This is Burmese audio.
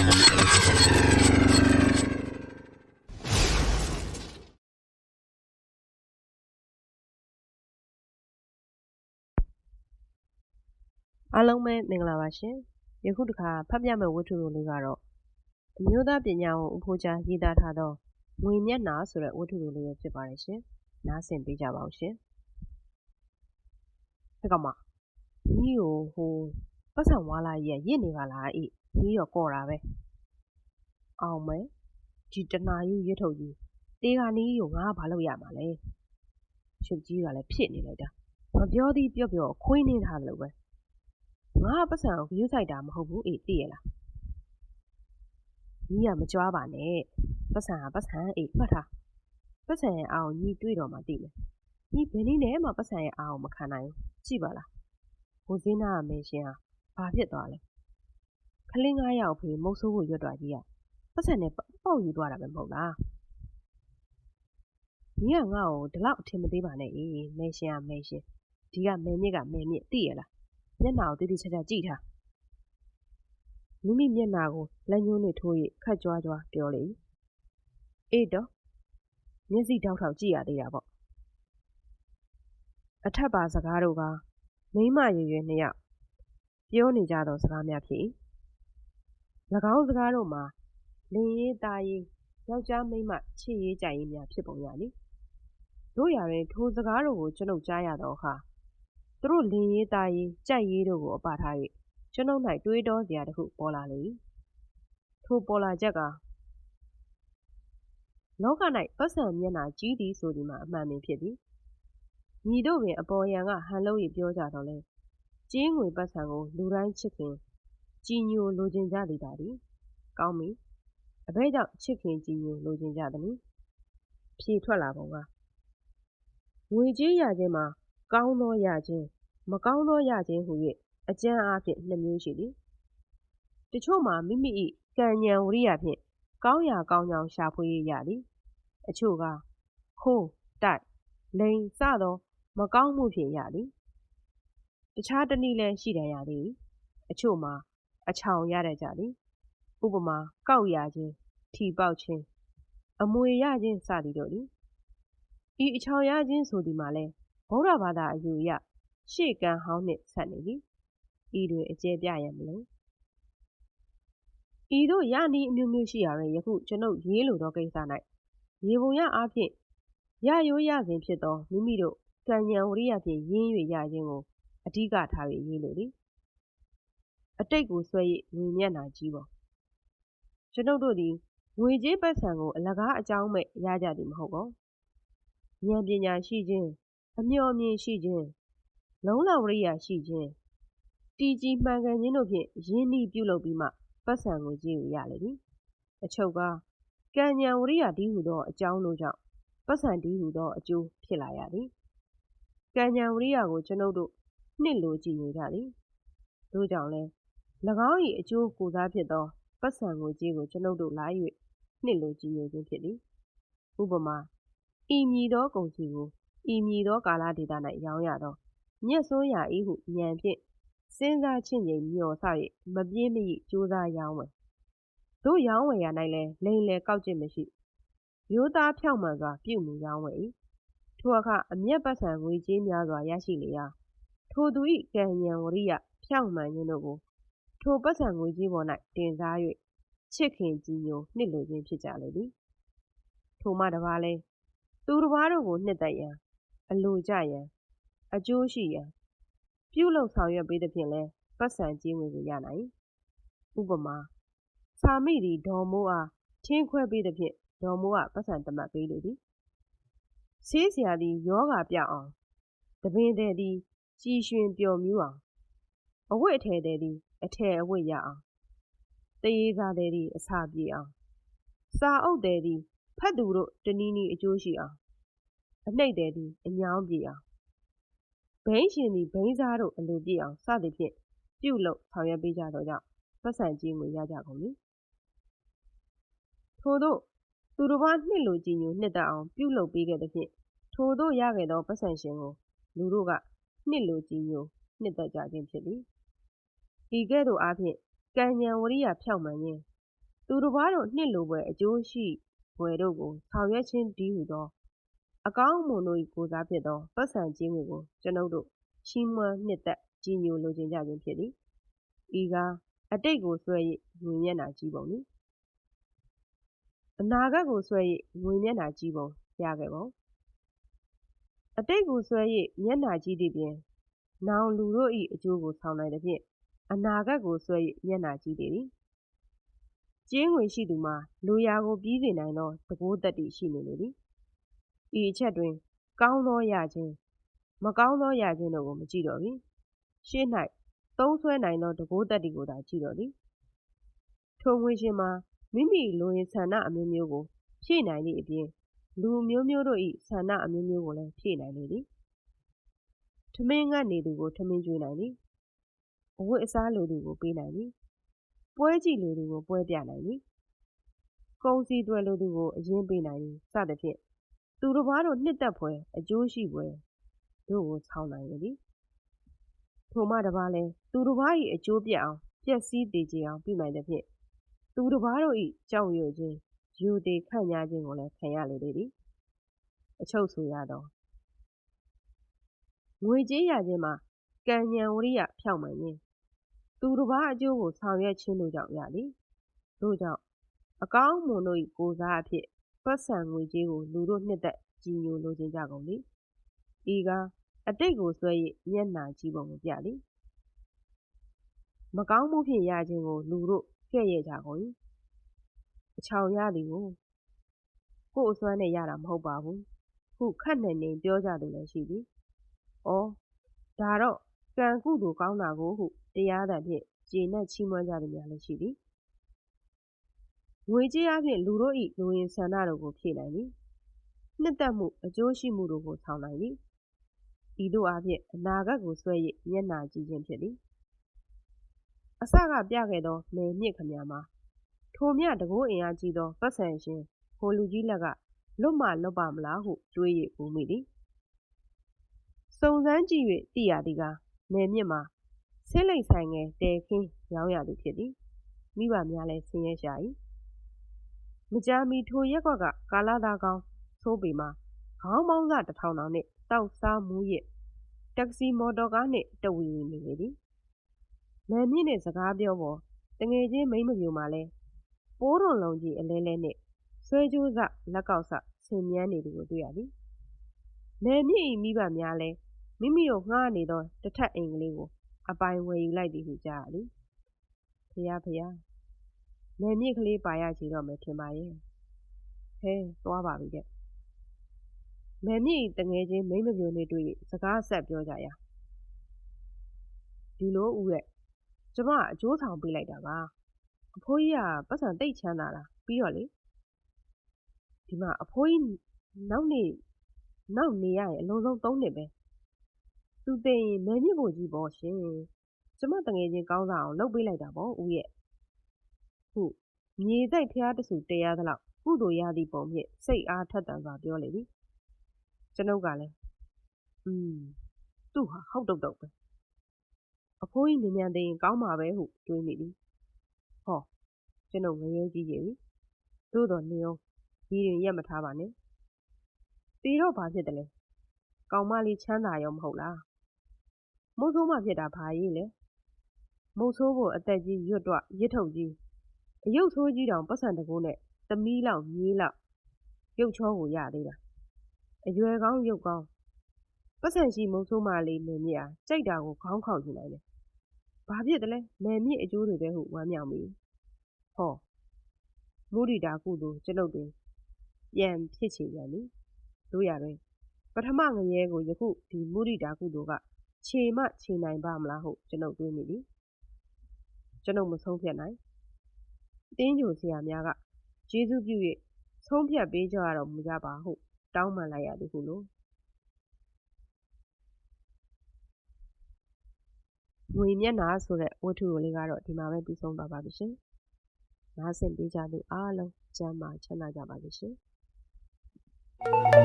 အားလုံးပဲမင်္ဂလာပါရှင်ယခုတစ်ခါဖတ်ပြမယ့်ဝတ္ထုလေးကတော့အမျိုးသားပညာဝန်ဦးဖိုးကြားရေးသားထားသောငွေမျက်နှာဆိုတဲ့ဝတ္ထုလေးပဲဖြစ်ပါတယ်ရှင်နားဆင်ပေးကြပါဦးရှင်ဒီကမှာညီကိုဟိုပတ်စံဝါလာကြီးကရစ်နေပါလားအေး ညီရောကော်တာပဲအောင်မဲဒီတနာယူရစ်ထုတ်ကြီးတေးကနီးကို ငါဘာလုပ်ရမှာလဲချုပ်ကြီးကလည်း ဖြစ်နေလိုက်တာ မပြောသည်ပြော့ပြော့ ခွေးနေထားတယ်လို့ပဲ ငါပတ်စံကိုယူဆိုင်တာ မဟုတ်ဘူးအေး သိရလား ညီကမကြွားပါနဲ့ပတ်စံကပတ်စံအေး မှတ်ထားပတ်စံရဲ့အာကို ညီတွေ့တော့မှ သိမယ် ညီ ဘယ်နည်းနဲ့မှပတ်စံရဲ့အာကို မခံနိုင်ဘူး ကြည့်ပါလားဟိုစင်းနာကမင်းရှင်ဟာ ဘာဖြစ်သွားလဲ ခလင်းငါးယောက်ဖေးမုတ်ဆိုးကိုရွတ်တော်ကြီးကပတ်စံနဲ့ ပေါက်ယူသွားတာပဲ မဟုတ်လားညီကငါ့ကို ဒီလောက် အထင်မသေးပါနဲ့အေးမင်းရှင်ကမင်းရှင် ဒီကမင်းမြစ်ကမင်းမြစ်သိရလား မျက်နှာကိုတိတိကျကျကြည့်ထား မိမိမျက်နှာကို လက်ညှိုးနဲ့ထိုး၍ခတ်ကြွားကြွား ပြောလေ အေးတော့ မျက်စိတောက်ထောက် ကြည့်ရသေးတာပေါ့ အထက်ပါစကားတို့ကမိမရွယ်ရွယ်နှစ်ယောက် ပြောနေကြသော စကားများဖြစ်၎ င်းစကားတို့မှာ လင်ရေးသားရေး ယောက်ျားမိန်းမ ချစ်ရေးကြိုက်ရေးများ ဖြစ်ပုံရလိတို့ရာတွင် ထိုစကားတို့ကို ကျွန်ုပ်ကြားရသောအခါ သူတို့လင်ရေးသားရေး ကြိုက်ရေးတို့ကို အပထား၍ကျွန်ုပ်၌တွေးတောစရာတစ်ခု ပေါ်လာလေ ထိုပေါ်လာချက်ကလောက၌ပတ်စံမျက်နှာကြီးသည်ဆိုဒီမှာ အမှန်ပင်ဖြစ်သည်ညီတို့ပင် အပေါ်ယံက ဟန်လို့၍ပြောကြတော့လဲကျင်းငွေပတ်စံကို လူတိုင်းချစ်ခင် ကြည်ညိုလိုချင်ကြသည်တာသည် ကောင်းပြီ အဘဲကြောင့် ချစ်ခင်ကြည်ညိုလိုချင်ကြသည်ဖြေထွက်လာပုံက ငွေကြေးရခြင်းမှာ ကောင်းသောရခြင်း မကောင်းသောရခြင်းဟူ၍အကျမ်းအားဖြင့် နှစ်မျိုးရှိသည်တချို့မှာ မိမိ၏ကံဉဏ်ဝရိယဖြင့် ကောင်းရာကောင်းကြောင်ရှာဖွေရသည် အချို့ကခိုး တိုက် လိန်စသော မကောင်းမှုဖြင့်ရသည် တခြားတနည်းလည်း ရှိတယ်ရသည် အချို့မှာ အချောင်ရတတ်ကြသည် ဥပမာ ကောက်ရခြင်း ထီပေါက်ခြင်း အမွေရခြင်း စသည်တို့သည် ဤအချောင်ရခြင်း ဆိုသည်မှာလဲဗုဒ္ဓဘာသာအယူအရ ရှေ့ကံဟောင်းနှင့် ဆက်နေသည် ဤတွင် အကျဲပြရန်မလို့ဤတို့ ရနည်းအမျိုးမျိုးရှိရာတွင် ယခု ကျွန်ုပ်ရေးလိုသောကိစ္စ၌ရေပုံရအားဖြင့် ရရိုးရစဉ်ဖြစ်သော မိမိတို့ ကံဉဏ်ဝရိယဖြင့် ရင်း၍ရခြင်းကို အဓိကထား၍ရေးလိုသည် အတိတ်ကိုဆွဲ၍ငွေမျက်နှာကြီးပေါ်ကျွန်ုပ်တို့သည် ငွေကြေးပတ်စံကို အလကားအကြောင်းမဲ့ ရကြသည်မဟုတ်ပါ ဉာဏ်ပညာရှိခြင်း အမျှော်မြင်ရှိခြင်း လုံးလဝရိယရှိခြင်း တည်ကြည်မှန်ကန်ခြင်းတို့ဖြင့် ရင်းနှီးပြုလုပ်ပြီးမှပတ်စံကိုကြည့်ရလေသည် အချုပ်ကကံဉဏ်ဝရိယတည်းဟုသော အကြောင်းတို့ကြောင့်ပတ်စံတည်းဟုသော အကျိုးဖြစ်လာရသည် ကံဉဏ်ဝရိယကို ကျွန်ုပ်တို့ နှစ်လိုကြည်ညိုကြသည်တို့ကြောင့်လဲ၎ င်း၏အကျိုးကိုစားဖြစ်သောပတ်စံကိုကြီးကို ကျွန်ုပ်တို့ လာ၍နှစ်လိုကြည်ညိုခြင်းဖြစ်သည် ဥပမာ ဤမည်သောကုန်စီကို ဤမည်သောကာလဒေသ၌ရောင်းရသော မြက်ဆိုးရာဤဟု ဉာဏ်ဖြင့် စဉ်းစားချင့်ချိန်မျှော်ဆ၍မပြင်းမရကြိုးစားရောင်းဝယ်တို့ရောင်းဝယ်ရ၌လည်း လိန်လေကောက်ကျစ်မရှိ ရိုးသားဖြောင့်မှန်စွာ ပြုမှုရောင်းဝယ်၏ထိုအခါ အမျက်ပတ်စံငွေကြေးများစွာ ရရှိလေရာ ထိုသူ၏ကံဉဏ်ဝရိယ ဖြောင့်မှန်ခြင်းတို့ကို ထိုပတ်စံငွေကြေးပေါ်၌တင်စား၍ချစ်ခင်ကြည်ညိုနှစ်လိုခြင်းဖြစ်ကြလေသည် ထိုမှတပါးလဲသူတစ်ပါးတို့ကို နှစ်သက်ရန် အလိုကြရန် အကျိုးရှိရန် ပြုလုပ်ဆောင်ရွက်ပေးသဖြင့်လဲပတ်စံကြေးငွေကိုရနိုင် ဥပမာစာမိသည် ဒေါ်မိုးအား ထင်းခွဲပေးသဖြင့် ဒေါ်မိုးကပတ်စံတမတ်ပေးလေသည် ဆေးဆရာသည်ယောဂပြောက်အောင်တပင်တဲ့သည် ကြည်ရွှင်ပျော်မြူးအောင် အဝတ်အထည်တဲ့သည် အထည်အဝတ်ရအောင်တရေစာတဲ့သည် အစာပြေအောင်စာအုပ်တဲ့သည် ဖတ်သူတို့တနည်းနည်းအကျိုးရှိအောင်အနှိမ့်တဲ့သည် အညောင်းပြေအောင်ဘိန်းရှင်သည်ဘိန်းစားတို့အလိုပြည့်အောင်စသည်ဖြင့်ပြုလုပ်ဆောင်ရွက်ပေးကြသောကြောင့်ပတ်စံကြီးငွေရကြကုန်ပြီထို့သောသူတစ်ပါးနှစ်လိုကြည်ညိုနှစ်သက်အောင်ပြုလုပ်ပေးခဲ့သဖြင့်ထို့သောရခဲ့သောပတ်စံရှင်ကိုလူတို့ကနှစ်လိုကြည်ညိုနှစ်သက်ကြခြင်းဖြစ်သည် ဤကဲ့သို့အားဖြင့် ကံဉဏ်ဝရိယဖြောက်မှန်ခြင်း သူတစ်ပါးတို့နှစ်လိုပွဲအကျိုးရှိပွဲတို့ကို ဆောင်ရွက်ခြင်းတည်းဟူသော အကောင်းမွန်တို့၏ကိုစားဖြစ်သောပတ်စံကြေးငွေကို ကျွန်ုပ်တို့ ချီးမွမ်းနှစ်သက်ကြီးညိုလိုချင်ကြခြင်းဖြစ်သည် ဤကား အတိတ်ကိုဆွဲ၍ငွေမျက်နှာကြီးပုံသည် အနာဂတ်ကိုဆွဲ၍ငွေမျက်နှာကြီးပုံ ရခဲ့ပုံ အတိတ်ကိုဆွဲ၍မျက်နှာကြီးသည့်ပြင် နောင်လူတို့၏အကျိုးကို ဆောင်နိုင်သဖြင့် အနာဂတ်ကိုဆွဲ၍မျက်နှာကြီးသည် ကြေးငွေရှိသူမှာလူရာကိုပြီးစေနိုင်သောတကိုးတတ္တိရှိနေလေသည် ဤအချက်တွင် ကောင်းသောရခြင်း မကောင်းသောရခြင်းတို့ကို မကြည့်တော့ပြီရှေ့၌သုံးဆွဲနိုင်သောတကိုးတတ္တိကိုသာ ကြည့်တော့သည် ထိုငွေရှင်မှာ မိမိလိုရင်ဆန္ဒအမျိုးမျိုးကို ဖြည့်နိုင်သည့်အပြင် လူမျိုးမျိုးတို့၏ဆန္ဒအမျိုးမျိုးကိုလည်း ဖြည့်နိုင်လေသည် ထမင်းငတ်နေသူကို ထမင်းကျွေးနိုင်သည် အဝတ်အစားလိုသူကို ပေးနိုင်သည် ပွဲကြည့်လိုသူကို ပွဲပြနိုင်သည် ကုံစီတွယ်လိုသူကို အရင်ပေးနိုင်သည် စသဖြင့် သူတစ်ပါးတို့ နှစ်သက်ဖွယ် အကျိုးရှိဖွယ်တို့ကို ဆောင်းနိုင်လေသည် ထိုမှတစ်ပါးလဲသူတစ်ပါး၏အကျိုးပြတ်အောင် ပျက်စီးတည်ကြည်အောင် ပြုနိုင်သဖြင့် သူတစ်ပါးတို့၏ကြောက်ရွံ့ခြင်းယူသေးခန့်ညားခြင်းကိုလည်း ခံရလေသည် အချုပ်ဆိုရတော့ငွေကြေးရခြင်းမှာ ကံဉဏ်ဝရိယ ဖြောင့်မှန်ခြင်း သူတစ်ပါးအကျိုးကို ဆောင်ရွက်ခြင်းတို့ကြောင့်ရသည်တို့ကြောင့် အကောင်းမွန်တို့၏ကိုစားအဖြစ်ပတ်စံငွေကြေးကို လူတို့နှစ်သက် ကြည်ညိုလိုချင်ကြကုန်သည် ဤကား အတိတ်ကိုဆွဲ၍မျက်နှာကြည့်ပုံကိုပြသည် မကောင်းမှုဖြင့်ရခြင်းကို လူတို့ကဲ့ရဲ့ကြကုန်၏အချောင်ရသည်ကို ကို့အစွမ်းနဲ့ရတာ မဟုတ်ပါဘူးဟုခက်နေနေပြောကြသူလည်းရှိသည်။ဩဒါတော့ ကံကုသိုလ်ကောင်းတာကို ဟု တရားသဖြင့် ကျေနပ်ချီးမွမ်းကြသူများလည်း ရှိသည်။ငွေကြေးအပြင်လူတို့၏လူရင်ဆန္ဒတို့ကို ဖြည့်နိုင်သည်။နှစ်သက်မှု အကျိုးရှိမှုတို့ကို ဆောင်နိုင်သည်။ဤသို့အဖြစ်အနာဂတ်ကိုဆွဲ၍မျက်နာကြည့်ခြင်းဖြစ်သည်။အစကပြခဲ့သော မယ်မြင့်ခမများမှာ ထိုမြတကိုးအင်အားကြီးသောပတ်စံရှင်ဟိုလူကြီးလက်က လွတ်မှလွတ်ပါမလားဟု တွေး၍ဦးမိသည် စုံစမ်းကြည့်၍သိရသည်ကားနယ်မြစ်မှာ ဆင်းလိမ့်ဆိုင်ငယ်တဲခင်းရောင်းရသည်ဖြစ်သည်မိဘများလည်းဆင်းရဲရှာ၏မကြာမီထိုရက်ကွက်ကကာလာသားကောင်းသိုးပေမှာခေါင်းပေါင်းစတစ်ထောင်တောင်နှင့်တောက်စားမူးရစ်တက္ကစီမော်တော်ကားနှင့်တဝီဝီနေလေသည်နယ်မြင့်နှင့်စကားပြောပေါ်တငယ်ချင်းမိမ့်မပြိုမှာလဲပိုးရွန်လုံးကြီးအလဲလဲနှင့်ဆွဲကြိုးစလက်ကောက်စဆင်မြန်းနေသူကိုတွေ့ရသည်နယ်မြင့်၏မိဘများလဲမိမိတို့ငှားနေသောတထက်အိမ်ကလေးကို အပိုင်ဝယ်ယူလိုက်သည်ဟု ကြားရသည်ဖျားဖျား နယ်မြင့်ကလေး ပါရချေတော့မယ် ထင်ပါရဲ့ ဟဲ သွားပါပြီတဲ့ နယ်မြင့်တငယ်ချင်း မိမပြိုနေတွေ့ စကားဆက်ပြောကြရာ ဒီလို ဦးရဲ့ ကျမ အကျိုးဆောင်ပေးလိုက်တာပါ အဖိုးကြီးကပတ်စံတိတ်ချမ်းသာတာ ပြီးတော့လေ ဒီမှာ အဖိုးကြီး နောက်နေနောက်နေရရင် အလုံးစုံ၃နှစ်ပဲ သူသိရင်မဲမြင့်ဖို့ကြီးပေါ့ရှင် ကျမတငယ်ချင်းကောင်းစားအောင် လုပ်ပေးလိုက်တာပေါ့ ဦးရဲ့ဟု မြေစိတ်ဖျားတဆူတရားသလောက် ကုသိုလ်ရသည့်ပုံဖြင့် စိတ်အားထက်သန်စွာ ပြောလေသည် ကျွန်ုပ်ကလည်းอืมသူ့ဟာ ဟုတ်တုတ်တုတ်ပဲ အဖိုးကြီးမြန်မြန်သိရင် ကောင်းမှာပဲဟု တွေးမိသည် ဟော ကျွန်ုပ် ငရဲကြီးကြီးပြီ သို့တော် နေအောင်ဒီရင်ရက်မထားပါနဲ့တေတော့ ဘာဖြစ်တယ်လဲ ကောင်မလေး ချမ်းသာရောမဟုတ်လား မုတ်ဆိုးမှဖြစ်တာ ဘာရေးလဲ မုတ်ဆိုးကို အသက်ကြီး ရွတ်တော့ရစ်ထုတ်ကြီးအယုတ်ဆိုးကြီးတောင်ပတ်စံတကိုးနဲ့ သမီးလောက် မြေးလောက် ရုပ်ချောကို ရသေးတာ အရွယ်ကောင်း ရုပ်ကောင်းပတ်စံရှိ မုတ်ဆိုးမလေးနေမြအားကြိုက်တာကို ခေါင်းခေါက်ယူနိုင်တယ် ဘာဖြစ်တယ်လဲနယ်မြင့်အကျိုးတွေပဲဟု ဝမ်းမြောက်မိ ဟော မုဒိတာကုသိုလ် ကျွန်ုပ်တွင် ပြန်ဖြစ်ချေပြန်ပြီတို့ရတွင် ပထမငရဲကို ယခု ဒီမုဒိတာကုသိုလ်က ခြေမှခြေနိုင်ပါမလားဟုကျွန်ုပ်တွေးမိသည်ကျွန်ုပ်မဆုံးဖြတ်နိုင်တင်းကြိုဆရာများကကျေးဇူးပြု၍ဆုံးဖြတ်ပေးကြရတော့မူကြပါဟုတောင်းပန်လိုက်ရသည်ဟုလို့ငွေမျက်နှာဆိုတဲ့ဝတ္ထုလေးကတော့ဒီမှာပဲပြီးဆုံးသွားပါပြီရှင်။နားဆင်ပေးကြသူအားလုံးကျမ်းမာချမ်းသာကြပါစေရှင်။